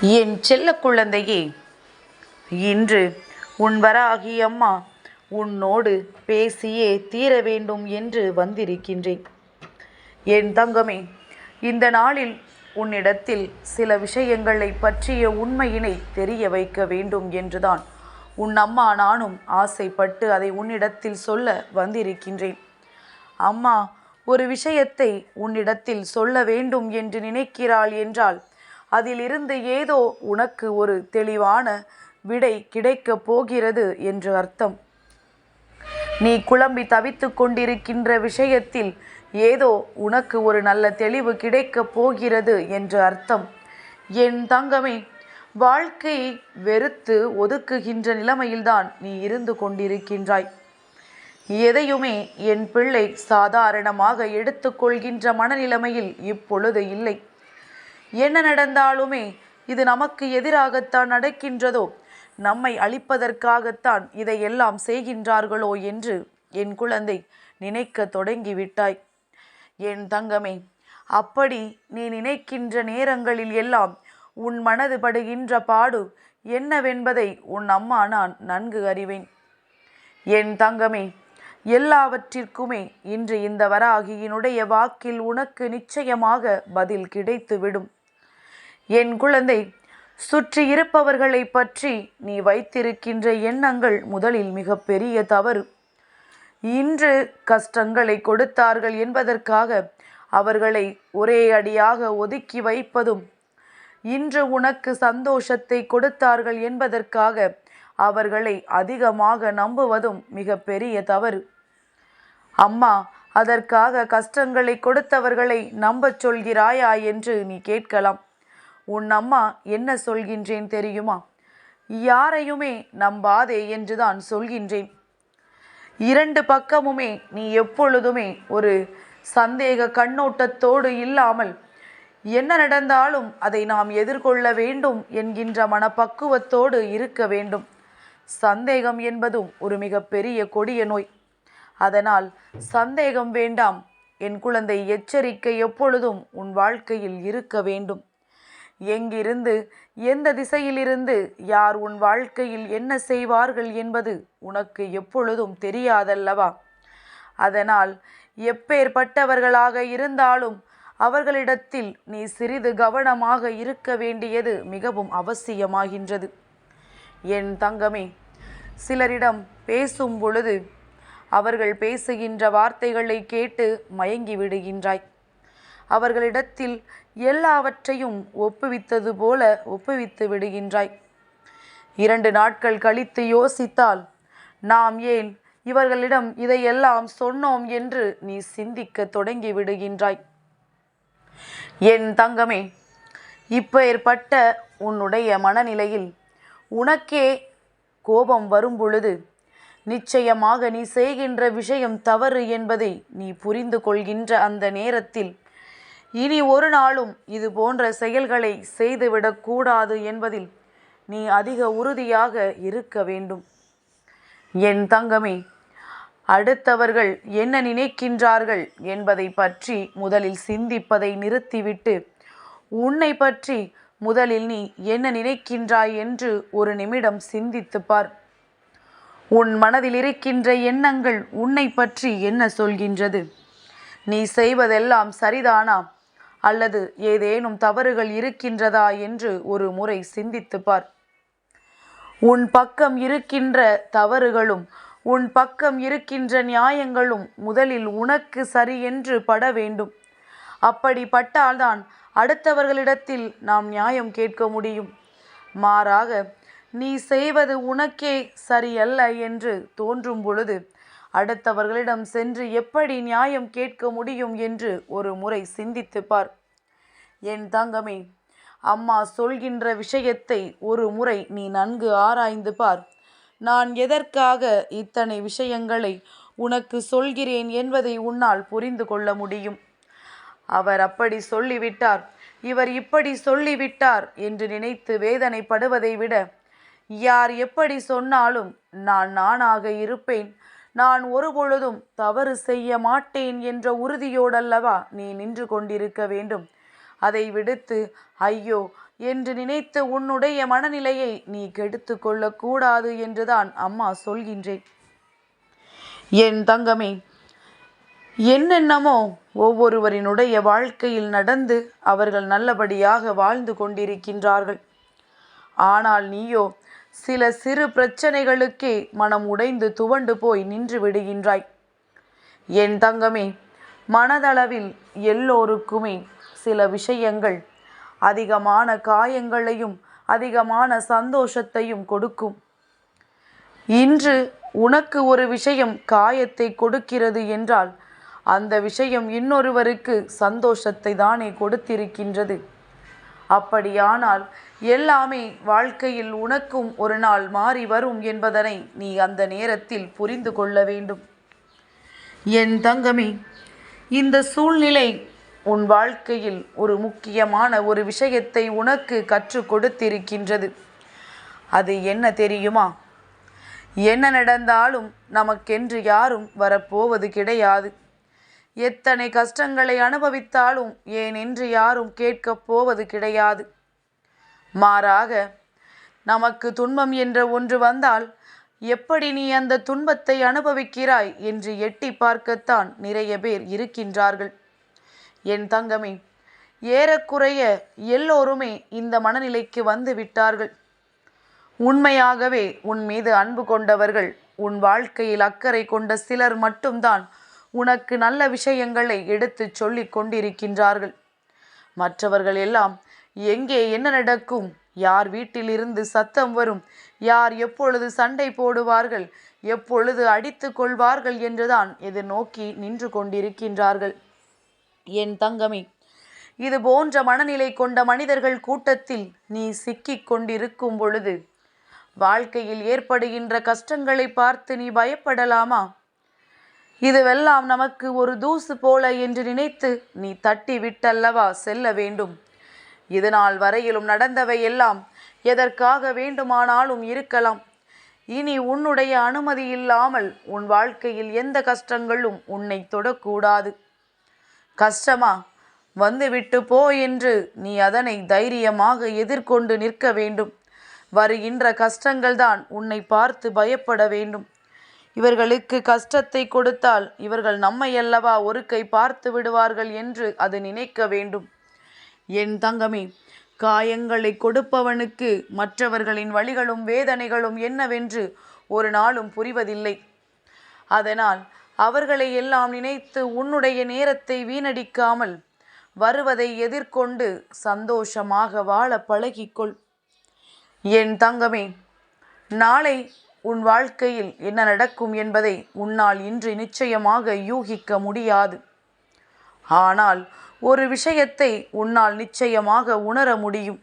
என் செல்ல குழந்தையே இன்று உன் வராகி அம்மா உன்னோடு பேசியே தீர வேண்டும் என்று வந்திருக்கின்றேன். என் தங்கமே இந்த நாளில் உன்னிடத்தில் சில விஷயங்களை பற்றிய உண்மையினை தெரிய வைக்க வேண்டும் என்றுதான் உன் அம்மா நானும் ஆசைப்பட்டு அதை உன்னிடத்தில் சொல்ல வந்திருக்கின்றேன். அம்மா ஒரு விஷயத்தை உன்னிடத்தில் சொல்ல வேண்டும் என்று நினைக்கிறாள் என்றால் அதிலிருந்து ஏதோ உனக்கு ஒரு தெளிவான விடை கிடைக்கப் போகிறது என்று அர்த்தம். நீ குழம்பி தவித்து கொண்டிருக்கின்ற விஷயத்தில் ஏதோ உனக்கு ஒரு நல்ல தெளிவு கிடைக்கப் போகிறது என்று அர்த்தம். என் தங்கமே வாழ்க்கையை வெறுத்து ஒதுக்குகின்ற நிலைமையில்தான் நீ இருந்து கொண்டிருக்கின்றாய். எதையுமே என் பிள்ளை சாதாரணமாக எடுத்துக்கொள்கின்ற மனநிலைமையில் இப்பொழுது இல்லை. என்ன நடந்தாலுமே இது நமக்கு எதிராகத்தான் நடக்கின்றதோ? நம்மை அழிப்பதற்காகத்தான் இதையெல்லாம் செய்கின்றார்களோ என்று என் குழந்தை நினைக்க தொடங்கிவிட்டாய். என் தங்கமே அப்படி நீ நினைக்கின்ற நேரங்களில் எல்லாம் உன் மனது படுகின்ற பாடு என்னவென்பதை உன் அம்மா நான் நன்கு அறிவேன். என் தங்கமே எல்லாவற்றிற்குமே இன்று இந்த வராகியினுடைய வாக்கில் உனக்கு நிச்சயமாக பதில் கிடைத்துவிடும். என் குழந்தை சுற்றி இருப்பவர்களை பற்றி நீ வைத்திருக்கின்ற எண்ணங்கள் முதலில் மிக பெரிய தவறு. இன்று கஷ்டங்களை கொடுத்தார்கள் என்பதற்காக அவர்களை ஒரே அடியாக ஒதுக்கி வைப்பதும் இன்று உனக்கு சந்தோஷத்தை கொடுத்தார்கள் என்பதற்காக அவர்களை அதிகமாக நம்புவதும் மிக பெரிய தவறு. அம்மா அதற்காக கஷ்டங்களை கொடுத்தவர்களை நம்பச் சொல்கிறாயா என்று நீ கேட்கலாம். உன் அம்மா என்ன சொல்கின்றேன் தெரியுமா? யாரையுமே நம்பாதே என்றுதான் சொல்கின்றேன். இரண்டு பக்கமுமே நீ எப்பொழுதுமே ஒரு சந்தேக கண்ணோட்டத்தோடு இல்லாமல் என்ன நடந்தாலும் அதை நாம் எதிர்கொள்ள வேண்டும் என்கின்ற மனப்பக்குவத்தோடு இருக்க வேண்டும். சந்தேகம் என்பதும் ஒரு மிகப்பெரிய கொடிய நோய். அதனால் சந்தேகம் வேண்டாம். என் குழந்தை எச்சரிக்கை எப்பொழுதும் உன் வாழ்க்கையில் இருக்க வேண்டும். எங்கிருந்து எந்த திசையிலிருந்து யார் உன் வாழ்க்கையில் என்ன செய்வார்கள் என்பது உனக்கு எப்பொழுதும் தெரியாதல்லவா? அதனால் எப்பேற்பட்டவர்களாக இருந்தாலும் அவர்களிடத்தில் நீ சிறிது கவனமாக இருக்க வேண்டியது மிகவும் அவசியமாகின்றது. என் தங்கமே சிலரிடம் பேசும் பொழுது அவர்கள் பேசுகின்ற வார்த்தைகளை கேட்டு மயங்கி விடுகின்றாய். அவர்களிடத்தில் எல்லாவற்றையும் ஒப்புவித்தது போல ஒப்புவித்து விடுகின்றாய். இரண்டு நாட்கள் கழித்து யோசித்தால் நாம் ஏன் இவர்களிடம் இதையெல்லாம் சொன்னோம் என்று நீ சிந்திக்க தொடங்கி விடுகின்றாய். என் தங்கமே இப்பேற்பட்ட உன்னுடைய மனநிலையில் உனக்கே கோபம் வரும் பொழுது நிச்சயமாக நீ செய்கின்ற விஷயம் தவறு என்பதை நீ புரிந்து கொள்கின்ற அந்த நேரத்தில் இனி ஒரு நாளும் இது போன்ற செயல்களை செய்துவிடக்கூடாது என்பதில் நீ அதிக உறுதியாக இருக்க வேண்டும். என் தங்கமே அடுத்தவர்கள் என்ன நினைக்கின்றார்கள் என்பதை பற்றி முதலில் சிந்திப்பதை நிறுத்திவிட்டு உன்னை பற்றி முதலில் நீ என்ன நினைக்கின்றாய் என்று ஒரு நிமிடம் சிந்தித்து பார். உன் மனதில் இருக்கின்ற எண்ணங்கள் உன்னை பற்றி என்ன சொல்கின்றது? நீ செய்வதெல்லாம் சரிதானா? அல்லது ஏதேனும் தவறுகள் இருக்கின்றதா என்று ஒரு முறை சிந்தித்து பார். உன் பக்கம் இருக்கின்ற தவறுகளும் உன் பக்கம் இருக்கின்ற நியாயங்களும் முதலில் உனக்கு சரி என்று பட வேண்டும். அப்படிப்பட்டால்தான் அடுத்தவர்களிடத்தில் நாம் நியாயம் கேட்க முடியும். மாறாக நீ செய்வது உனக்கே சரியல்ல என்று தோன்றும் பொழுது அடுத்தவர்களிடம் சென்று எப்படி நியாயம் கேட்க முடியும் என்று ஒரு முறை சிந்தித்து பார் என் தங்கமே அம்மா சொல்கின்ற விஷயத்தை ஒரு முறை நீ நன்கு ஆராய்ந்து பார். நான் எதற்காக இத்தனை விஷயங்களை உனக்கு சொல்கிறேன் என்பதை உன்னால் புரிந்து கொள்ள முடியும். அவர் அப்படி சொல்லிவிட்டார். இவர் இப்படி சொல்லிவிட்டார் என்று நினைத்து வேதனைப்படுவதை விட யார் எப்படி சொன்னாலும் நான் நானாக இருப்பேன். நான் ஒருபொழுதும் தவறு செய்ய மாட்டேன் என்ற உறுதியோடல்லவா நீ நின்று கொண்டிருக்க வேண்டும். அதை விடுத்து ஐயோ என்று நினைத்து உன்னுடைய மனநிலையை நீ கெடுத்து கொள்ளக்கூடாது என்றுதான் அம்மா சொல்கின்றேன். என் தங்கமே என்னென்னமோ ஒவ்வொருவரினுடைய வாழ்க்கையில் நடந்து அவர்கள் நல்லபடியாக வாழ்ந்து கொண்டிருக்கின்றார்கள். ஆனால் நீயோ சில சிறு பிரச்சனைகளுக்கே மனம் உடைந்து துவண்டு போய் நின்று விடுகின்றாய். என் தங்கமே மனதளவில் எல்லோருக்குமே சில விஷயங்கள் அதிகமான காயங்களையும் அதிகமான சந்தோஷத்தையும் கொடுக்கும். இன்று உனக்கு ஒரு விஷயம் காயத்தை கொடுக்கிறது என்றால் அந்த விஷயம் இன்னொருவருக்கு சந்தோஷத்தை தானே கொடுத்திருக்கின்றது. அப்படியானால் எல்லாமே வாழ்க்கையில் உனக்கும் ஒரு நாள் மாறி வரும் என்பதனை நீ அந்த நேரத்தில் புரிந்து கொள்ள வேண்டும். என் தங்கமே இந்த சூழ்நிலை உன் வாழ்க்கையில் ஒரு முக்கியமான ஒரு விஷயத்தை உனக்கு கற்றுக் கொடுத்திருக்கின்றது. அது என்ன தெரியுமா? என்ன நடந்தாலும் நமக்கென்று யாரும் வரப்போவது கிடையாது. எத்தனை கஷ்டங்களை அனுபவித்தாலும் ஏன் என்று யாரும் கேட்கப் போவது கிடையாது. மாறாக நமக்கு துன்பம் என்ற ஒன்று வந்தால் எப்படி நீ அந்த துன்பத்தை அனுபவிக்கிறாய் என்று எட்டி பார்க்கத்தான் நிறைய பேர் இருக்கின்றார்கள். என் தங்கமே ஏறக்குறைய எல்லோருமே இந்த மனநிலைக்கு வந்து விட்டார்கள். உண்மையாகவே உன் மீது அன்பு கொண்டவர்கள் உன் வாழ்க்கையில் அக்கறை கொண்ட சிலர் மட்டும்தான் உனக்கு நல்ல விஷயங்களை எடுத்துச் சொல்லி கொண்டிருக்கின்றார்கள். மற்றவர்கள் எல்லாம் எங்கே என்ன நடக்கும்? யார் வீட்டிலிருந்து சத்தம் வரும்? யார் எப்பொழுது சண்டை போடுவார்கள்? எப்பொழுது அடித்து கொள்வார்கள்? என்றுதான் நோக்கி நின்று கொண்டிருக்கின்றார்கள். என் தங்கமே இது போன்ற மனநிலை கொண்ட மனிதர்கள் கூட்டத்தில் நீ சிக்கிக் கொண்டிருக்கும் பொழுது வாழ்க்கையில் ஏற்படுகின்ற கஷ்டங்களை பார்த்து நீ பயப்படலாமா? இதுவெல்லாம் நமக்கு ஒரு தூசு போல என்று நினைத்து நீ தட்டி விட்டல்லவா செல்ல வேண்டும். இதனால் வரையிலும் நடந்தவை எல்லாம் எதற்காக வேண்டுமானாலும் இருக்கலாம். இனி உன்னுடைய அனுமதி இல்லாமல் உன் வாழ்க்கையில் எந்த கஷ்டங்களும் உன்னை தொடக்கூடாது. கஷ்டமா? வந்துவிட்டு போ என்று நீ அதனை தைரியமாக எதிர்கொண்டு நிற்க வேண்டும். வருகின்ற கஷ்டங்கள்தான் உன்னை பார்த்து பயப்பட வேண்டும். இவர்களுக்கு கஷ்டத்தை கொடுத்தால் இவர்கள் நம்மை அல்லவா ஒரு கை பார்த்து விடுவார்கள் என்று அது நினைக்க வேண்டும். என் தங்கமே காயங்களை கொடுப்பவனுக்கு மற்றவர்களின் வழிகளும் வேதனைகளும் என்னவென்று ஒரு நாளும் புரிவதில்லை. அதனால் அவர்களை எல்லாம் நினைத்து உன்னுடைய நேரத்தை வீணடிக்காமல் வருவதை எதிர்கொண்டு சந்தோஷமாக வாழ பழகிக்கொள். என் தங்கமே நாளை உன் வாழ்க்கையில் என்ன நடக்கும் என்பதை உன்னால் இன்று நிச்சயமாக யூகிக்க முடியாது. ஆனால் ஒரு விஷயத்தை உன்னால் நிச்சயமாக உணர முடியும்.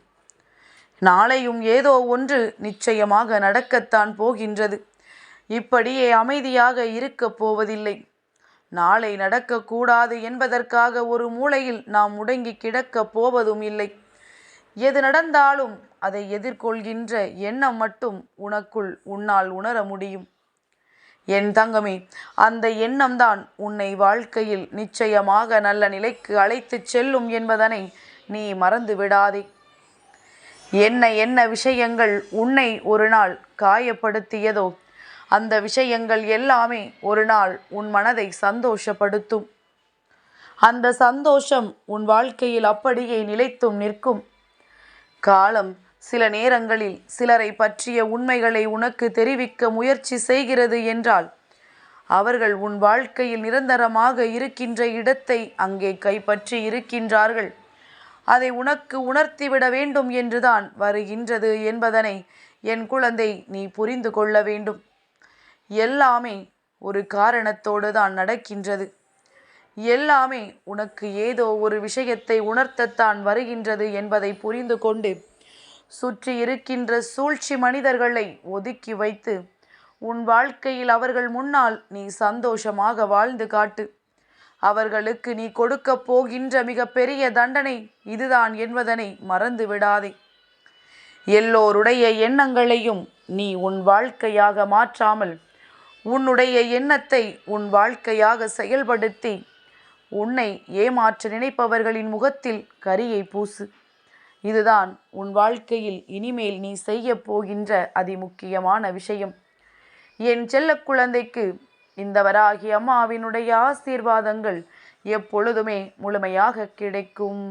நாளையும் ஏதோ ஒன்று நிச்சயமாக நடக்கத்தான் போகின்றது. இப்படியே அமைதியாக இருக்கப் போவதில்லை. நாளை நடக்கக்கூடாது என்பதற்காக ஒரு மூலையில் நாம் முடங்கி கிடக்கப் போவதும் இல்லை. எது நடந்தாலும் அதை எதிர்கொள்கின்ற எண்ணம் மட்டும் உனக்குள் உன்னால் உணர முடியும். என் தங்கமே அந்த எண்ணம்தான் உன்னை வாழ்க்கையில் நிச்சயமாக நல்ல நிலைக்கு அழைத்துச் செல்லும் என்பதனை நீ மறந்து விடாதே என்ன என்ன விஷயங்கள் உன்னை ஒரு நாள் காயப்படுத்தியதோ அந்த விஷயங்கள் எல்லாமே ஒரு நாள் உன் மனதை சந்தோஷப்படுத்தும். அந்த சந்தோஷம் உன் வாழ்க்கையில் அப்படியே நிலைத்தும் நிற்கும். காலம் சில நேரங்களில் சிலரை பற்றிய உண்மைகளை உனக்கு தெரிவிக்க முயற்சி செய்கிறது என்றால் அவர்கள் உன் வாழ்க்கையில் நிரந்தரமாக இருக்கின்ற இடத்தை அங்கே கைப்பற்றி இருக்கின்றார்கள். அதை உனக்கு உணர்த்திவிட வேண்டும் என்றுதான் வருகின்றது என்பதனை என் குழந்தை நீ புரிந்து கொள்ள வேண்டும். எல்லாமே ஒரு காரணத்தோடு தான் நடக்கின்றது. எல்லாமே உனக்கு ஏதோ ஒரு விஷயத்தை உணர்த்தத்தான் வருகின்றது என்பதை புரிந்து கொண்டு சுற்றி இருக்கின்ற சூழ்ச்சி மனிதர்களை ஒதுக்கி வைத்து உன் வாழ்க்கையில் அவர்கள் முன்னால் நீ சந்தோஷமாக வாழ்ந்து காட்டு. அவர்களுக்கு நீ கொடுக்கப் போகின்ற மிக பெரிய தண்டனை இதுதான் என்பதனை மறந்து விடாதே. எல்லோருடைய எண்ணங்களையும் நீ உன் வாழ்க்கையாக மாற்றாமல் உன்னுடைய எண்ணத்தை உன் வாழ்க்கையாக செயல்படுத்தி உன்னை ஏமாற்ற நினைப்பவர்களின் முகத்தில் கரியை பூசு. இதுதான் உன் வாழ்க்கையில் இனிமேல் நீ செய்ய போகின்ற அதிமுக்கியமான விஷயம். என் செல்ல குழந்தைக்கு இந்த வராகி அம்மாவினுடைய ஆசீர்வாதங்கள் எப்பொழுதுமே முழுமையாக கிடைக்கும்.